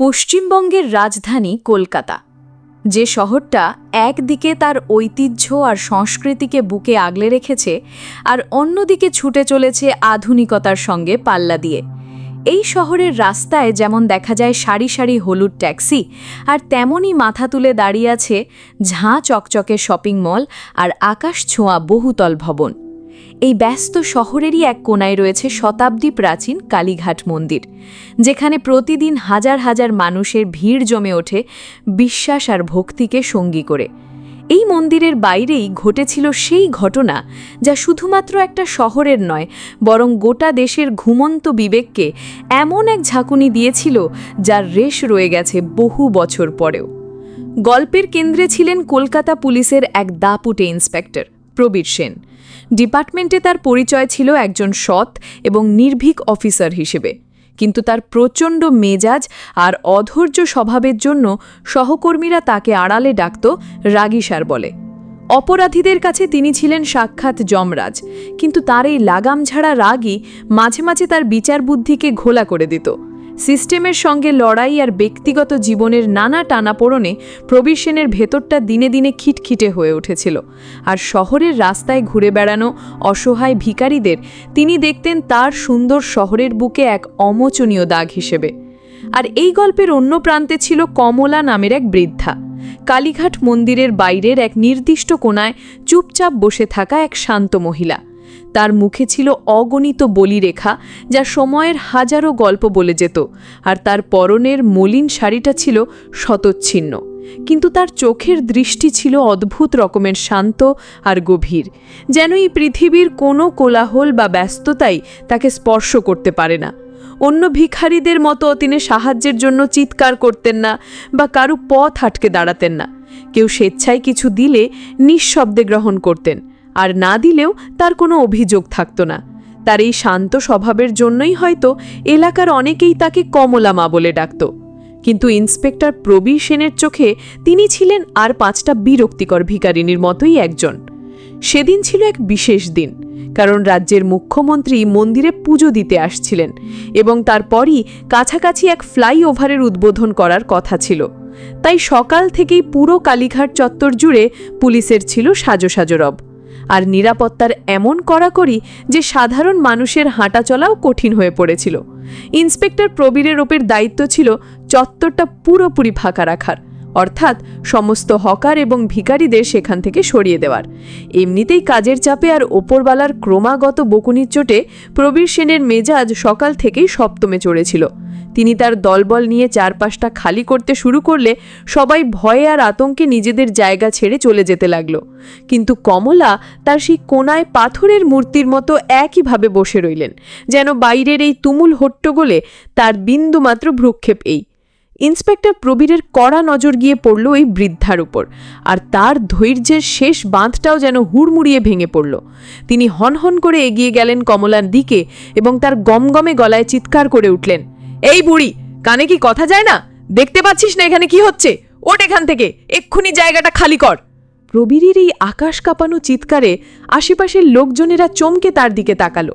পশ্চিমবঙ্গের রাজধানী কলকাতা। যে শহরটা একদিকে তার ঐতিহ্য আর সংস্কৃতিকে বুকে আগলে রেখেছে আর অন্যদিকে ছুটে চলেছে আধুনিকতার সঙ্গে পাল্লা দিয়ে। এই শহরের রাস্তায় যেমন দেখা যায় সারি সারি হলুদ ট্যাক্সি, আর তেমনই মাথা তুলে দাঁড়িয়ে আছে ঝাঁ চকচকে শপিং মল আর আকাশ ছোঁয়া বহুতল ভবন। এই ব্যস্ত শহরেরই এক কোনায় রয়েছে শতাব্দী প্রাচীন কালীঘাট মন্দির, যেখানে প্রতিদিন হাজার হাজার মানুষের ভিড় জমে ওঠে বিশ্বাস আর ভক্তিকে সঙ্গী করে। এই মন্দিরের বাইরেই ঘটেছিল সেই ঘটনা, যা শুধুমাত্র একটা শহরের নয়, বরং গোটা দেশের ঘুমন্ত বিবেককে এমন এক ঝাঁকুনি দিয়েছিল, যার রেশ রয়ে গেছে বহু বছর পরেও। গল্পের কেন্দ্রে ছিলেন কলকাতা পুলিশের এক দাপুটে ইন্সপেক্টর, প্রবীর সেন। ডিপার্টমেন্টে তার পরিচয় ছিল একজন সৎ এবং নির্ভীক অফিসার হিসেবে। কিন্তু তার প্রচণ্ড মেজাজ আর অধৈর্য স্বভাবের জন্য সহকর্মীরা তাকে আড়ালে ডাকত রাগিসার বলে। অপরাধীদের কাছে তিনি ছিলেন সাক্ষাৎ যমরাজ, কিন্তু তার এই লাগাম ছাড়া রাগই মাঝে মাঝে তার বিচার বুদ্ধিকে ঘোলা করে দিত। সিস্টেমের সঙ্গে লড়াই আর ব্যক্তিগত জীবনের নানা টানাপোড়নে প্রবীর সেনের ভেতরটা দিনে দিনে খিটখিটে হয়ে উঠেছিল। আর শহরের রাস্তায় ঘুরে বেড়ানো অসহায় ভিকারীদের তিনি দেখতেন তার সুন্দর শহরের বুকে এক অমোচনীয় দাগ হিসেবে। আর এই গল্পের অন্য প্রান্তে ছিল কমলা নামের এক বৃদ্ধা। কালীঘাট মন্দিরের বাইরের এক নির্দিষ্ট কোনায় চুপচাপ বসে থাকা এক শান্ত মহিলা। তার মুখে ছিল অগণিত বলিরেখা, যা সময়ের হাজারো গল্প বলে যেত, আর তার পরনের মলিন শাড়িটা ছিল শতচ্ছিন্ন কিন্তু তার চোখের দৃষ্টি ছিল অদ্ভুত রকমের শান্ত আর গভীর, যেন এই পৃথিবীর কোনো কোলাহল বা ব্যস্ততাই তাকে স্পর্শ করতে পারে না। অন্য ভিখারীদের মতো তিনি সাহায্যের জন্য চিৎকার করতেন না বা কারু পথ আটকে দাঁড়াতেন না। কেউ স্বেচ্ছায় কিছু দিলে নিঃশব্দে গ্রহণ করতেন। আর না দিলেও তার কোনো অভিযোগ থাকত না। তার এই শান্ত স্বভাবের জন্যই হয়তো এলাকার অনেকেই তাকে কমলা মা বলে ডাকত। কিন্তু ইন্সপেক্টর প্রবীর সেনের চোখে তিনি ছিলেন আর পাঁচটা বিরক্তিকর ভিকারিনীর মতোই একজন। সেদিন ছিল এক বিশেষ দিন, কারণ রাজ্যের মুখ্যমন্ত্রী মন্দিরে পুজো দিতে আসছিলেন এবং তারপরই কাছাকাছি এক ফ্লাইওভারের উদ্বোধন করার কথা ছিল। তাই সকাল থেকেই পুরো কালীঘাট চত্বর জুড়ে পুলিশের ছিল সাজো সাজো রব। আর নিরাপত্তার এমন কড়াকড়ি যে সাধারণ মানুষের হাঁটা চলাও কঠিন হয়ে পড়েছিল। ইন্সপেক্টর প্রবীরের ওপর দায়িত্ব ছিল চত্বরটা পুরোপুরি ফাঁকা রাখার। অর্থাৎ সমস্ত হকার এবং ভিখারিদের সেখান থেকে সরিয়ে দেওয়ার। এমনিতেই কাজের চাপে আর ওপরবালার ক্রমাগত বকুনির চোটে প্রবীর সেনের মেজাজ সকাল থেকেই সপ্তমে চড়েছিল। তিনি তার দলবল নিয়ে চারপাশটা খালি করতে শুরু করলে সবাই ভয়ে আর আতঙ্কে নিজেদের জায়গা ছেড়ে চলে যেতে লাগল। কিন্তু কমলা তার সেই কোনায় পাথরের মূর্তির মতো একইভাবে বসে রইলেন, যেন বাইরের এই তুমুল হট্টগোলে তার বিন্দুমাত্র ভ্রুক্ষেপ এই। ইন্সপেক্টর প্রবীরের কড়া নজর গিয়ে পড়ল ওই বৃদ্ধার উপর, আর তার ধৈর্যের শেষ বাঁধটাও যেন হুড়মুড়িয়ে ভেঙে পড়ল। তিনি হনহন করে এগিয়ে গেলেন কমলার দিকে এবং তার গমগমে গলায় চিৎকার করে উঠলেন, এই বুড়ি, কানে কি কথা যায় না? দেখতে পাচ্ছিস না এখানে কি হচ্ছে? ওট এখান থেকে, এক্ষুনি জায়গাটা খালি কর! প্রবীরের এই আকাশ কাঁপানো চিৎকারে আশেপাশের লোকজনেরা চমকে তার দিকে তাকালো।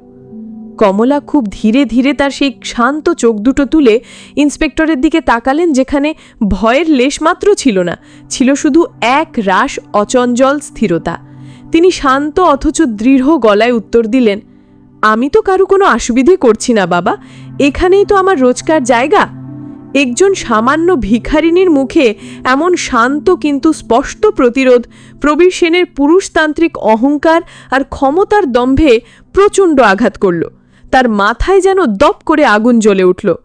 কমলা খুব ধীরে ধীরে তার সেই শান্ত চোখ দুটো তুলে ইন্সপেক্টরের দিকে তাকালেন যেখানে ভয়ের লেশমাত্র ছিল না, ছিল শুধু এক রাস অচঞ্চল স্থিরতা। তিনি শান্ত অথচ দৃঢ় গলায় উত্তর দিলেন, আমি তো কারও কোনো অসুবিধে করছি না বাবা, এখানেই তো আমার রোজকার জায়গা। একজন সামান্য ভিখারিনীর মুখে এমন শান্ত কিন্তু স্পষ্ট প্রতিরোধ, প্রবীর সেনের পুরুষতান্ত্রিক অহংকার আর ক্ষমতার দম্ভে প্রচণ্ড আঘাত করল। তার মাথায় যেন দপ করে আগুন জ্বলে উঠল।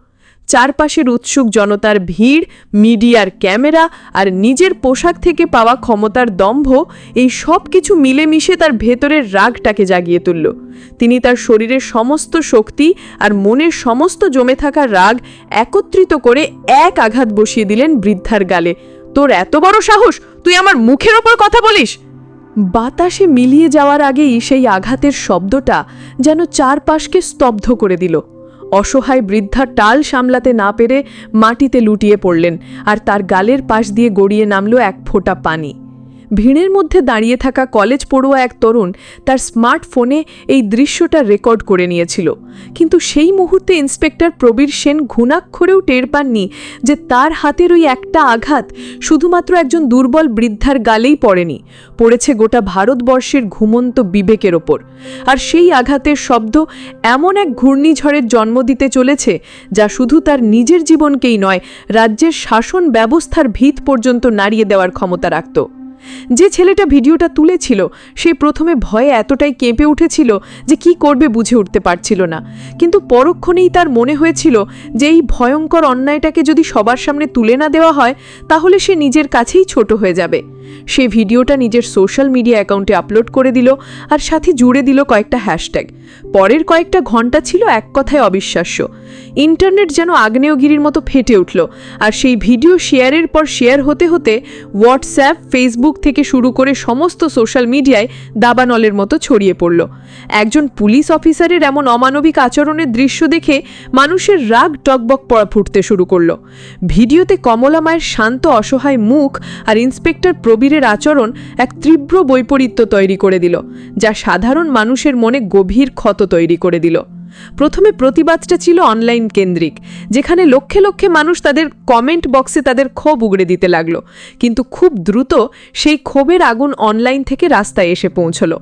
চারপাশের উৎসুক জনতার ভিড়, মিডিয়ার ক্যামেরা আর নিজের পোশাক থেকে পাওয়া ক্ষমতার দম্ভ, এই সব কিছু মিলেমিশে তার ভেতরের রাগটাকে জাগিয়ে তুলল। তিনি তার শরীরের সমস্ত শক্তি আর মনের সমস্ত জমে থাকা রাগ একত্রিত করে এক আঘাত বসিয়ে দিলেন বৃদ্ধার গালে। তোর এত বড় সাহস? তুই আমার মুখের ওপর কথা বলিস? বাতাসে মিলিয়ে যাওয়ার আগেই সেই আঘাতের শব্দটা যেন চারপাশকে স্তব্ধ করে দিল। অসহায় বৃদ্ধা টাল সামলাতে না পেরে মাটিতে লুটিয়ে পড়লেন আর তার গালের পাশ দিয়ে গড়িয়ে নামল এক ফোঁটা পানি। ভিড়ের মধ্যে দাঁড়িয়ে থাকা কলেজ পড়ুয়া এক তরুণ তার স্মার্টফোনে এই দৃশ্যটা রেকর্ড করে নিয়েছিল। কিন্তু সেই মুহূর্তে ইন্সপেক্টর প্রবীর সেন ঘুণাক্ষরেও টের পাননি যে তার হাতের ওই একটা আঘাত শুধুমাত্র একজন দুর্বল বৃদ্ধার গালেই পড়েনি, পড়েছে গোটা ভারতবর্ষের ঘুমন্ত বিবেকের ওপর। আর সেই আঘাতের শব্দ এমন এক ঘূর্ণিঝড়ের জন্ম দিতে চলেছে যা শুধু তার নিজের জীবনকেই নয়, রাজ্যের শাসন ব্যবস্থার ভিত পর্যন্ত নাড়িয়ে দেওয়ার ক্ষমতা রাখত। যে ছেলেটা ভিডিওটা তুলেছিল, সে প্রথমে ভয়ে এতটাই কেঁপে উঠেছিল যে কি করবে বুঝে উঠতে পারছিল না। কিন্তু পরক্ষণেই তার মনে হয়েছিল যে এই ভয়ঙ্কর অন্যায়টাকে যদি সবার সামনে তুলে না দেওয়া হয়, তাহলে সে নিজের কাছেই ছোট হয়ে যাবে। সে ভিডিওটা নিজের সোশ্যাল মিডিয়া অ্যাকাউন্টে আপলোড করে দিল আর সাথে জুড়ে দিল কয়েকটা হ্যাশট্যাগ। পরের কয়েকটা ঘণ্টা ছিল এক কথায় অবিশ্বাস্য। ইন্টারনেট যেন আগ্নেয়গিরির মতো ফেটে উঠল, আর সেই ভিডিও শেয়ারের পর শেয়ার হতে হতে হোয়াটসঅ্যাপ, ফেসবুক থেকে শুরু করে সমস্ত সোশ্যাল মিডিয়ায় দাবানলের মতো ছড়িয়ে পড়ল। একজন পুলিশ অফিসারের এমন অমানবিক আচরণের দৃশ্য দেখে মানুষের রাগ টকবক পড়া ফুটতে শুরু করল। ভিডিওতে কমলা মায়ের শান্ত, অসহায় মুখ আর ইন্সপেক্টর প্রবীরের আচরণ এক তীব্র বৈপরীত্য তৈরি করে দিল, যা সাধারণ মানুষের মনে গভীর ক্ষত তৈরি করে দিল। প্রথমে প্রতিবাদটা ছিল অনলাইন কেন্দ্রিক, যেখানে লক্ষে লক্ষে মানুষ তাদের কমেন্ট বক্সে তাদের ক্ষোভ উগড়ে দিতে লাগল। কিন্তু খুব দ্রুত সেই ক্ষোভের আগুন অনলাইন থেকে রাস্তায় এসে পৌঁছলো।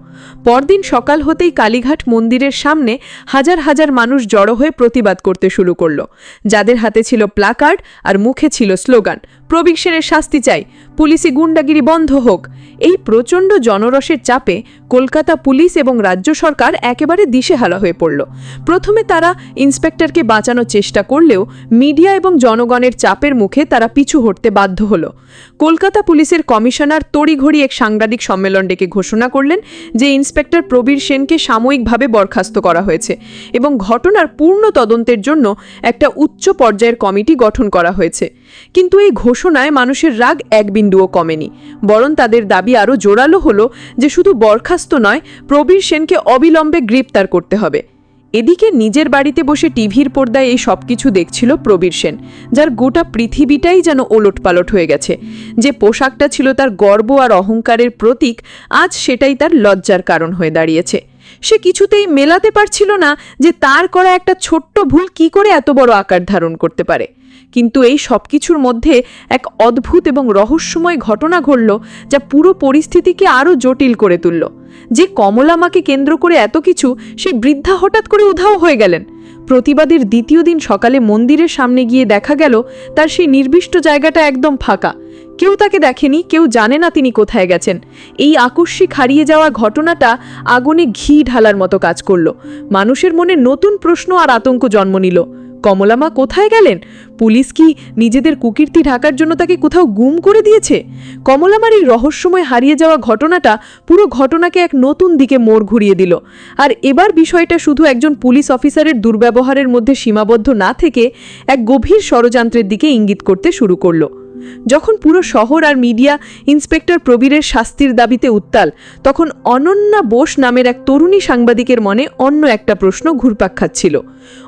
পরদিন সকাল হতেই কালীঘাট মন্দিরের সামনে হাজার হাজার মানুষ জড়ো হয়ে প্রতিবাদ করতে শুরু করল। যাদের হাতে ছিল প্লাকার্ড আর মুখে ছিল স্লোগান প্রবীর সেনের শাস্তি চাই, পুলিশি গুন্ডাগিরি বন্ধ হোক। এই প্রচণ্ড জনরসের চাপে কলকাতা পুলিশ এবং রাজ্য সরকার একেবারে দিশেহারা হয়ে পড়ল। প্রথমে তারা ইন্সপেক্টরকে বাঁচানোর চেষ্টা করলেও মিডিয়া এবং জনগণের চাপের মুখে তারা পিছু হটতে বাধ্য হলো। কলকাতা পুলিশের কমিশনার তড়িঘড়ি এক সাংবাদিক সম্মেলন ডেকে ঘোষণা করলেন যে ইন্সপেক্টর প্রবীর সেনকে সাময়িকভাবে বরখাস্ত করা হয়েছে এবং ঘটনার পূর্ণ তদন্তের জন্য একটা উচ্চ পর্যায়ের কমিটি গঠন করা হয়েছে। কিন্তু এই ঘোষণায় মানুষের রাগ এক বিন্দুও কমেনি। বরং তাদের দাবি আরও জোরালো হলো যে শুধু বরখাস্ত নয়, প্রবীর সেনকে অবিলম্বে গ্রেপ্তার করতে হবে। এদিকে নিজের বাড়িতে বসে টিভির পর্দায় এই সব কিছু দেখছিল প্রবীর সেন, যার গোটা পৃথিবীটাই যেন ওলট পালট হয়ে গেছে। যে পোশাকটা ছিল তার গর্ব আর অহংকারের প্রতীক, আজ সেটাই তার লজ্জার কারণ হয়ে দাঁড়িয়েছে। সে কিছুতেই মেলাতে পারছিল না যে তার করা একটা ছোট্ট ভুল কি করে এত বড় আকার ধারণ করতে পারে। কিন্তু এই সব কিছুর মধ্যে এক অদ্ভুত এবং রহস্যময় ঘটনা ঘটল যা পুরো পরিস্থিতিকে আরও জটিল করে তুলল। যে কমলামাকে কেন্দ্র করে এত কিছু, সে বৃদ্ধা হঠাৎ করে উধাও হয়ে গেলেন। প্রতিবাদের দ্বিতীয় দিন সকালে মন্দিরের সামনে গিয়ে দেখা গেল, তার সেই নির্দিষ্ট জায়গাটা একদম ফাঁকা। কেউ তাকে দেখেনি, কেউ জানে না তিনি কোথায় গেছেন। এই আকস্মিক হারিয়ে যাওয়া ঘটনাটা আগুনে ঘি ঢালার মতো কাজ করল। মানুষের মনে নতুন প্রশ্ন আর আতঙ্ক জন্ম নিল। কমলামা কোথায় গেলেন? পুলিশ কি নিজেদের কুকীর্তি ঢাকার জন্য তাকে কোথাও গুম করে দিয়েছে? কমলামার এই রহস্যময় হারিয়ে যাওয়া ঘটনাটা পুরো ঘটনাকে এক নতুন দিকে মোড় ঘুরিয়ে দিল। আর এবার বিষয়টা শুধু একজন পুলিশ অফিসারের দুর্ব্যবহারের মধ্যে সীমাবদ্ধ না থেকে এক গভীর ষড়যন্ত্রের দিকে ইঙ্গিত করতে শুরু করল। যখন পুরো শহর আর মিডিয়া ইন্সপেক্টর প্রবীরের শাস্তির দাবিতে উত্তাল, তখন অনন্যা বোস নামের এক তরুণী সাংবাদিকের মনে অন্য একটা প্রশ্ন ঘুরপাক খাচ্ছিল।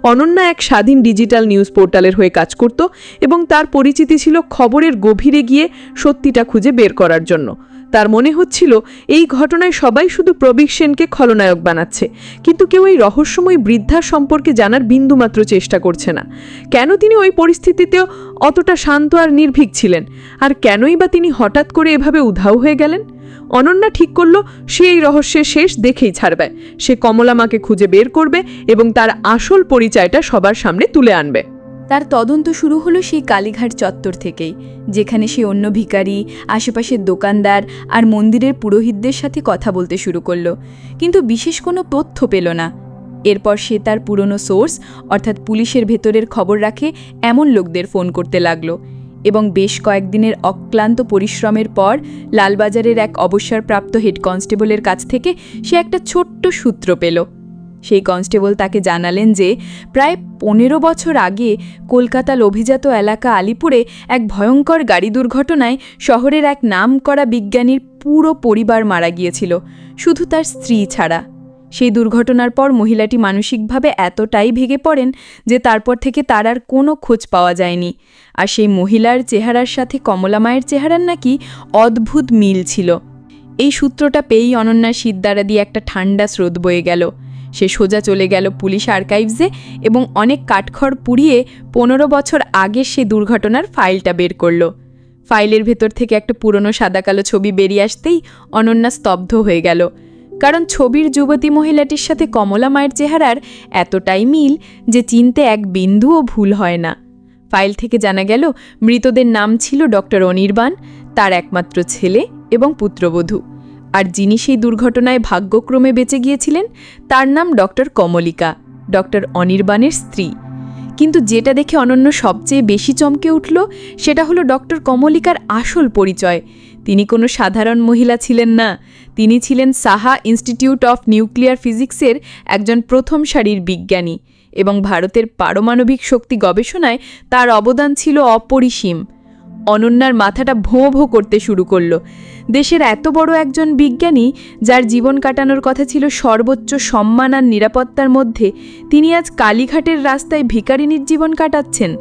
অনন্যা এক স্বাধীন ডিজিটাল নিউজ পোর্টালের হয়ে কাজ করত এবং তার পরিচিতি ছিল খবরের গভীরে গিয়ে সত্যিটা খুঁজে বের করার জন্য। তার মনে হচ্ছিল, এই ঘটনায় সবাই শুধু প্রবীর সেনকে খলনায়ক বানাচ্ছে। কিন্তু কেউ এই রহস্যময় বৃদ্ধার সম্পর্কে জানার বিন্দুমাত্র চেষ্টা করছে না। কেন তিনি ওই পরিস্থিতিতেও অতটা শান্ত আর নির্ভীক ছিলেন? আর কেনই বা তিনি হঠাৎ করে এভাবে উধাও হয়ে গেলেন? অনন্যা ঠিক করল, সে এই রহস্যের শেষ দেখেই ছাড়বে। সে কমলা মাকে খুঁজে বের করবে এবং তার আসল পরিচয়টা সবার সামনে তুলে আনবে। তার তদন্ত শুরু হলো সেই কালীঘাট চত্বর থেকেই, যেখানে সে অন্য ভিখারি, আশেপাশের দোকানদার আর মন্দিরের পুরোহিতদের সাথে কথা বলতে শুরু করল। কিন্তু বিশেষ কোনো তথ্য পেল না। এরপর সে তার পুরনো সোর্স, অর্থাৎ পুলিশের ভেতরের খবর রাখে, এমন লোকদের ফোন করতে লাগল। এবং বেশ কয়েকদিনের অক্লান্ত পরিশ্রমের পর লালবাজারের এক অবসরপ্রাপ্ত হেড কনস্টেবলের কাছ থেকে সে একটা ছোট্ট সূত্র পেল। সেই কনস্টেবল তাকে জানালেন যে প্রায় পনেরো বছর আগে কলকাতার অভিজাত এলাকা আলিপুরে এক ভয়ঙ্কর গাড়ি দুর্ঘটনায় শহরের এক নামকরা বিজ্ঞানীর পুরো পরিবার মারা গিয়েছিল, শুধু তার স্ত্রী ছাড়া। সেই দুর্ঘটনার পর মহিলাটি মানসিকভাবে এতটাই ভেঙে পড়েন যে তারপর থেকে তার আর কোনো খোঁজ পাওয়া যায়নি। আর সেই মহিলার চেহারার সাথে কমলা মায়ের চেহারার নাকি অদ্ভুত মিল ছিল। এই সূত্রটা পেয়েই অনন্যার সিদ্ধারা দিয়ে একটা ঠান্ডা স্রোত বয়ে গেল। সে সোজা চলে গেল পুলিশ আর্কাইভসে এবং অনেক কাঠখড় পুড়িয়ে পনেরো বছর আগের সে দুর্ঘটনার ফাইলটা বের করল। ফাইলের ভেতর থেকে একটা পুরনো সাদাকালো ছবি বেরিয়ে আসতেই অনন্যা স্তব্ধ হয়ে গেল। কারণ ছবির যুবতী মহিলাটির সাথে কমলা মায়ের চেহারার এতটাই মিল যে চিনতে এক বিন্দুও ভুল হয় না। ফাইল থেকে জানা গেল, মৃতদের নাম ছিল ডক্টর অনির্বাণ, তার একমাত্র ছেলে এবং পুত্রবধূ। আর যিনি সেই দুর্ঘটনায় ভাগ্যক্রমে বেঁচে গিয়েছিলেন, তার নাম ডক্টর কমলিকা, ডক্টর অনির্বাণের স্ত্রী। কিন্তু যেটা দেখে অনন্য সবচেয়ে বেশি চমকে উঠল, সেটা হলো ডক্টর কমলিকার আসল পরিচয়। তিনি কোনো সাধারণ মহিলা ছিলেন না। তিনি ছিলেন সাহা ইনস্টিটিউট অফ নিউক্লিয়ার ফিজিক্সের একজন প্রথম সারির বিজ্ঞানী এবং ভারতের পারমাণবিক শক্তি গবেষণায় তার অবদান ছিল অপরিসীম। অনন্যার মাথাটা ভোঁ ভোঁ করতে শুরু করল। দেশের এত বড় একজন বিজ্ঞানী, যার জীবন কাটানোর কথা ছিল সর্বোচ্চ সম্মান আর নিরাপত্তার মধ্যে, তিনি আজ কালীঘাটের রাস্তায় ভিকারিনীর জীবন কাটাচ্ছেন।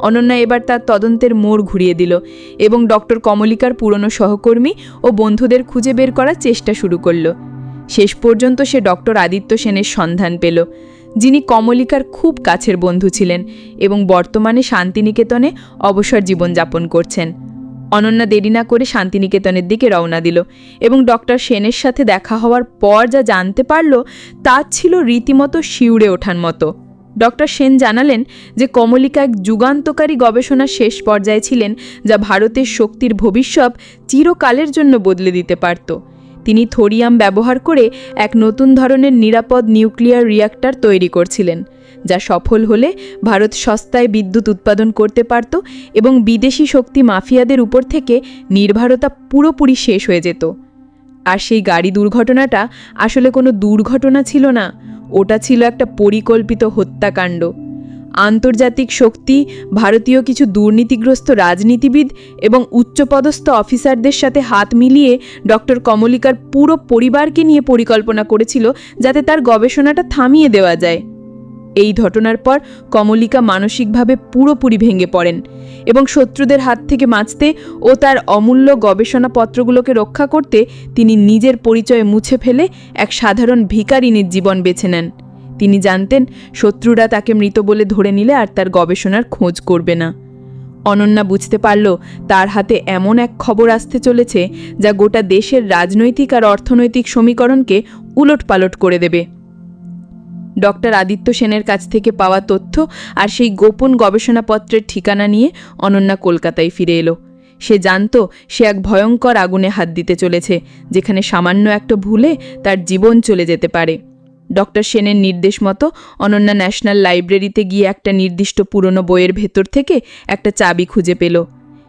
অনন্যা এবার তার তদন্তের মোড় ঘুরিয়ে দিল এবং ডক্টর কমলিকার পুরনো সহকর্মী ও বন্ধুদের খুঁজে বের করার চেষ্টা শুরু করল। শেষ পর্যন্ত সে ডক্টর আদিত্য সেনের সন্ধান পেল। যিনি কমলিকার খুব কাছের বন্ধু ছিলেন এবং বর্তমানে শান্তিনিকেতনে অবসর জীবনযাপন করছেন। অনন্যা দেরি না করে শান্তিনিকেতনের দিকে রওনা দিল এবং ডক্টর সেনের সাথে দেখা হওয়ার পর যা জানতে পারল তা ছিল রীতিমতো শিউড়ে ওঠার মতো। ডক্টর সেন জানালেন যে কমলিকা এক যুগান্তকারী গবেষণার শেষ পর্যায়ে ছিলেন যা ভারতের শক্তির ভবিষ্যৎ চিরকালের জন্য বদলে দিতে পারত। তিনি থোরিয়াম ব্যবহার করে এক নতুন ধরনের নিরাপদ নিউক্লিয়ার রিয়াক্টর তৈরি করছিলেন, যা সফল হলে ভারত সস্তায় বিদ্যুৎ উৎপাদন করতে পারত এবং বিদেশি শক্তি মাফিয়াদের উপর থেকে নির্ভরতা পুরোপুরি শেষ হয়ে যেত। আর সেই গাড়ি দুর্ঘটনাটা আসলে কোনো দুর্ঘটনা ছিল না, ওটা ছিল একটা পরিকল্পিত হত্যাকাণ্ড। আন্তর্জাতিক শক্তি, ভারতীয় কিছু দুর্নীতিগ্রস্ত রাজনীতিবিদ এবং উচ্চপদস্থ অফিসারদের সাথে হাত মিলিয়ে ডক্টর কমলিকার পুরো পরিবারকে নিয়ে পরিকল্পনা করেছিল যাতে তার গবেষণাটা থামিয়ে দেওয়া যায়। এই ঘটনার পর কমলিকা মানসিকভাবে পুরোপুরি ভেঙে পড়েন এবং শত্রুদের হাত থেকে বাঁচতে ও তার অমূল্য গবেষণাপত্রগুলোকে রক্ষা করতে তিনি নিজের পরিচয় মুছে ফেলে এক সাধারণ ভিকারিনীর জীবন বেছে নেন। তিনি জানতেন, শত্রুরা তাকে মৃত বলে ধরে নিলে আর তার গবেষণার খোঁজ করবে না। অনন্যা বুঝতে পারল, তার হাতে এমন এক খবর আসতে চলেছে, যা গোটা দেশের রাজনৈতিক আর অর্থনৈতিক সমীকরণকে উলটপালট করে দেবে। ডক্টর আদিত্য সেনের কাছ থেকে পাওয়া তথ্য আর সেই গোপন গবেষণাপত্রের ঠিকানা নিয়ে অনন্যা কলকাতায় ফিরে এলো। সে জানত, সে এক ভয়ঙ্কর আগুনে হাত দিতে চলেছে, যেখানে সামান্য একটা ভুলে তার জীবন চলে যেতে পারে। ডক্টর সেনের নির্দেশ মতো অনন্যা ন্যাশনাল লাইব্রেরিতে গিয়ে একটা নির্দিষ্ট পুরনো বইয়ের ভেতর থেকে একটা চাবি খুঁজে পেল।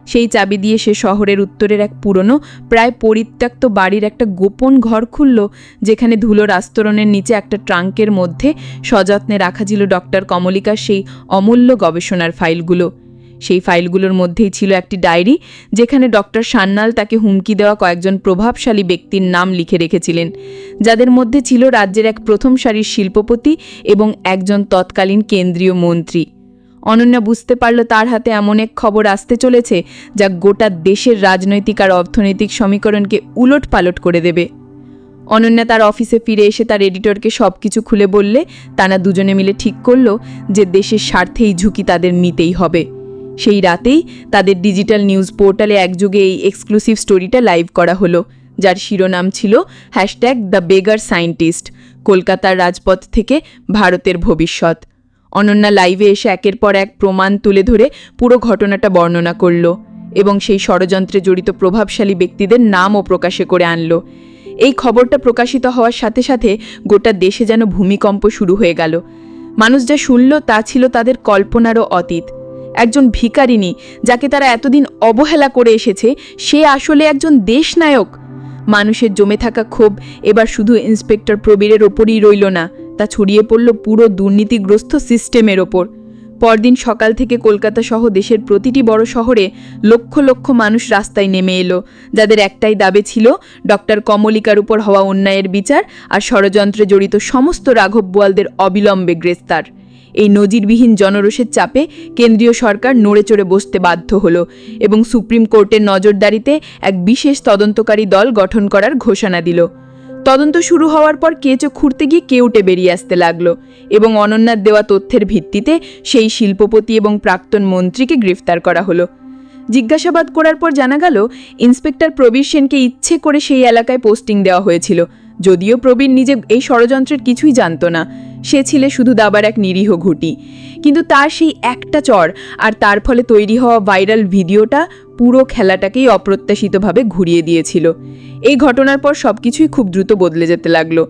সেই চাবি দিয়ে সে শহরের উত্তরের এক পুরনো, প্রায় পরিত্যক্ত বাড়ির একটা গোপন ঘর খুলল, যেখানে ধুলোর আস্তরণের নিচে একটা ট্রাঙ্কের মধ্যে সযত্নে রাখা ছিল ডক্টর কমলিকার সেই অমূল্য গবেষণার ফাইলগুলো। সেই ফাইলগুলোর মধ্যেই ছিল একটি ডায়েরি যেখানে ডক্টর সান্যাল তাকে হুমকি দেওয়া কয়েকজন প্রভাবশালী ব্যক্তির নাম লিখে রেখেছিলেন। যাদের মধ্যে ছিল রাজ্যের এক প্রথম সারির শিল্পপতি এবং একজন তৎকালীন কেন্দ্রীয় মন্ত্রী। অনন্যা বুঝতে পারল তার হাতে এমন এক খবর আসতে চলেছে যা গোটা দেশের রাজনৈতিক আর অর্থনৈতিক সমীকরণকে উলট পালট করে দেবে। অনন্যা তার অফিসে ফিরে এসে তার এডিটরকে সব কিছু খুলে বললে, তারা দুজনে মিলে ঠিক করল যে দেশের স্বার্থেই ঝুঁকি তাদের নিতেই হবে। সেই রাতেই তাদের ডিজিটাল নিউজ পোর্টালে একযোগে এই এক্সক্লুসিভ স্টোরিটা লাইভ করা হলো, যার শিরোনাম ছিল হ্যাশট্যাগ দ্য বেগার সায়েন্টিস্ট, কলকাতার রাজপথ থেকে ভারতের ভবিষ্যৎ। অনন্যা লাইভে এসে একের পর এক প্রমাণ তুলে ধরে পুরো ঘটনাটা বর্ণনা করল এবং সেই ষড়যন্ত্রে জড়িত প্রভাবশালী ব্যক্তিদের নামও প্রকাশে করে আনলো। এই খবরটা প্রকাশিত হওয়ার সাথে সাথে গোটা দেশে যেন ভূমিকম্প শুরু হয়ে গেল। মানুষ যা শুনল তা ছিল তাদের কল্পনারও অতীত। একজন ভিকারিনী যাকে তারা এতদিন অবহেলা করে এসেছে, সে আসলে একজন দেশনায়ক। মানুষের জমে থাকা ক্ষোভ এবার শুধু ইন্সপেক্টর প্রবীরের ওপরই রইল না, তা ছড়িয়ে পড়ল পুরো দুর্নীতিগ্রস্ত সিস্টেমের ওপর। পরদিন সকাল থেকে কলকাতা সহ দেশের প্রতিটি বড় শহরে লক্ষ লক্ষ মানুষ রাস্তায় নেমে এলো, যাদের একটাই দাবি ছিল ডক্টর কমলিকার উপর হওয়া অন্যায়ের বিচার আর ষড়যন্ত্রে জড়িত সমস্ত রাঘব বোয়ালদের অবিলম্বে গ্রেস্তার এই নজিরবিহীন জনরোষের চাপে কেন্দ্রীয় সরকার নড়ে চড়ে বসতে বাধ্য হল এবং সুপ্রিম কোর্টের নজরদারিতে এক বিশেষ তদন্তকারী দল গঠন করার ঘোষণা দিল। তদন্ত শুরু হওয়ার পর কেঁচো খুঁড়তে গিয়ে কেউটে বেরিয়ে আসতে লাগল এবং অনন্যার দেওয়া তথ্যের ভিত্তিতে সেই শিল্পপতি এবং প্রাক্তন মন্ত্রীকে গ্রেফতার করা হলো। জিজ্ঞাসাবাদ করার পর জানা গেল, ইন্সপেক্টর প্রবীর সেনকে ইচ্ছে করে সেই এলাকায় পোস্টিং দেওয়া হয়েছিল। যদিও প্রবীণ নিজে এই ষড়যন্ত্রের কিছুই জানতো না। সে ছিল শুধু দাবার এক নিরীহ ঘুটি। কিন্তু তার সেই একটা চর আর তার ফলে তৈরি হওয়া ভাইরাল ভিডিওটা পুরো খেলাটাকেই অপ্রত্যাশিতভাবে ঘুরিয়ে দিয়েছিল। এই ঘটনার পর সবকিছুই খুব দ্রুত বদলে যেতে লাগল।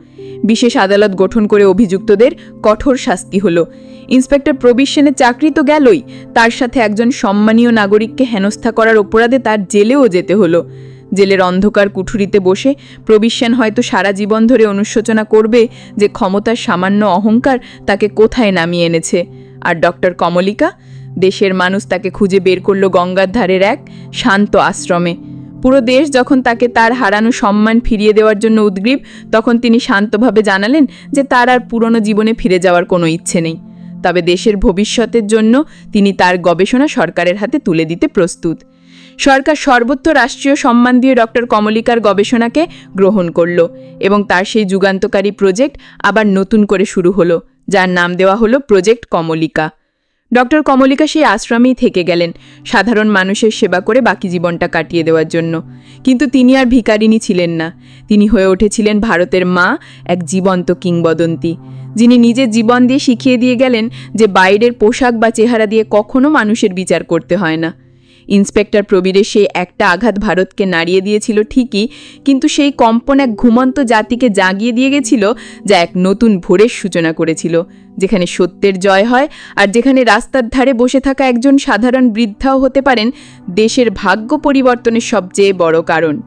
বিশেষ আদালত গঠন করে অভিযুক্তদের কঠোর শাস্তি হলো। ইন্সপেক্টর প্রবীর সেনের চাকরি তো গেলই, তার সাথে একজন সম্মানীয় নাগরিককে হেনস্থা করার অপরাধে তার জেলেও যেতে হলো। জেলের অন্ধকার কুঠুরিতে বসে প্রবীর সেন হয়তো সারা জীবন ধরে অনুশোচনা করবে যে ক্ষমতার সামান্য অহংকার তাকে কোথায় নামিয়ে এনেছে। আর ডক্টর কমলিকা? দেশের মানুষ তাকে খুঁজে বের করল গঙ্গার ধারের এক শান্ত আশ্রমে। পুরো দেশ যখন তাকে তার হারানো সম্মান ফিরিয়ে দেওয়ার জন্য উদ্গ্রীব, তখন তিনি শান্তভাবে জানালেন যে তার আর পুরনো জীবনে ফিরে যাওয়ার কোনো ইচ্ছে নেই। তবে দেশের ভবিষ্যতের জন্য তিনি তার গবেষণা সরকারের হাতে তুলে দিতে প্রস্তুত। সরকার সর্বত্র রাষ্ট্রীয় সম্মান দিয়ে ডক্টর কমলিকার গবেষণাকে গ্রহণ করল এবং তার সেই যুগান্তকারী প্রজেক্ট আবার নতুন করে শুরু হলো, যার নাম দেওয়া হলো প্রজেক্ট কমলিকা। ডক্টর কমলিকা সেই আশ্রমেই থেকে গেলেন, সাধারণ মানুষের সেবা করে বাকি জীবনটা কাটিয়ে দেওয়ার জন্য। কিন্তু তিনি আর ভিকারিনী ছিলেন না। তিনি হয়ে উঠেছিলেন ভারতের মা, এক জীবন্ত কিংবদন্তি, যিনি নিজের জীবন দিয়ে শিখিয়ে দিয়ে গেলেন যে বাইরের পোশাক বা চেহারা দিয়ে কখনো মানুষের বিচার করতে হয় না। ইন্সপেক্টর প্রবীরের সেই একটা আঘাত ভারতকে নাড়িয়ে দিয়েছিল ঠিকই, কিন্তু সেই কম্পন এক ঘুমন্ত জাতিকে জাগিয়ে দিয়ে গেছিল যা এক নতুন ভোরের সূচনা করেছিল, যেখানে সত্যের জয় হয় আর যেখানে রাস্তার ধারে বসে থাকা একজন সাধারণ বৃদ্ধাও হতে পারেন দেশের ভাগ্য পরিবর্তনের সবচেয়ে বড় কারণ।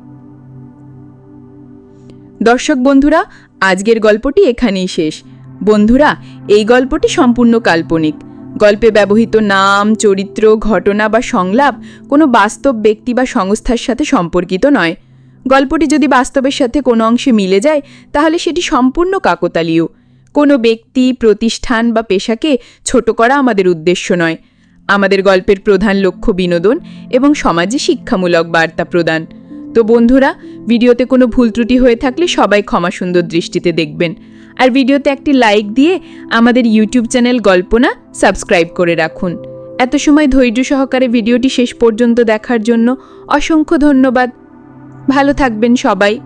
দর্শক বন্ধুরা, আজকের গল্পটি এখানেই শেষ। বন্ধুরা, এই গল্পটি সম্পূর্ণ কাল্পনিক। গল্পে ব্যবহৃত নাম, চরিত্র, ঘটনা বা সংলাপ কোনো বাস্তব ব্যক্তি বা সংস্থার সাথে সম্পর্কিত নয়। গল্পটি যদি বাস্তবের সাথে কোনো অংশে মিলে যায়, তাহলে সেটি সম্পূর্ণ কাকতালীয়। কোনো ব্যক্তি, প্রতিষ্ঠান বা পেশাকে ছোট করা আমাদের উদ্দেশ্য নয়। আমাদের গল্পের প্রধান লক্ষ্য বিনোদন এবং সমাজে শিক্ষামূলক বার্তা প্রদান। তো বন্ধুরা, ভিডিওতে কোনো ভুল ত্রুটি হয়ে থাকলে সবাই ক্ষমা সুন্দর দৃষ্টিতে দেখবেন। আর ভিডিওতে একটি লাইক দিয়ে আমাদের ইউটিউব চ্যানেল গল্পনা সাবস্ক্রাইব করে রাখুন। এত সময় ধৈর্য সহকারে ভিডিওটি শেষ পর্যন্ত দেখার জন্য অসংখ্য ধন্যবাদ। ভালো থাকবেন সবাই।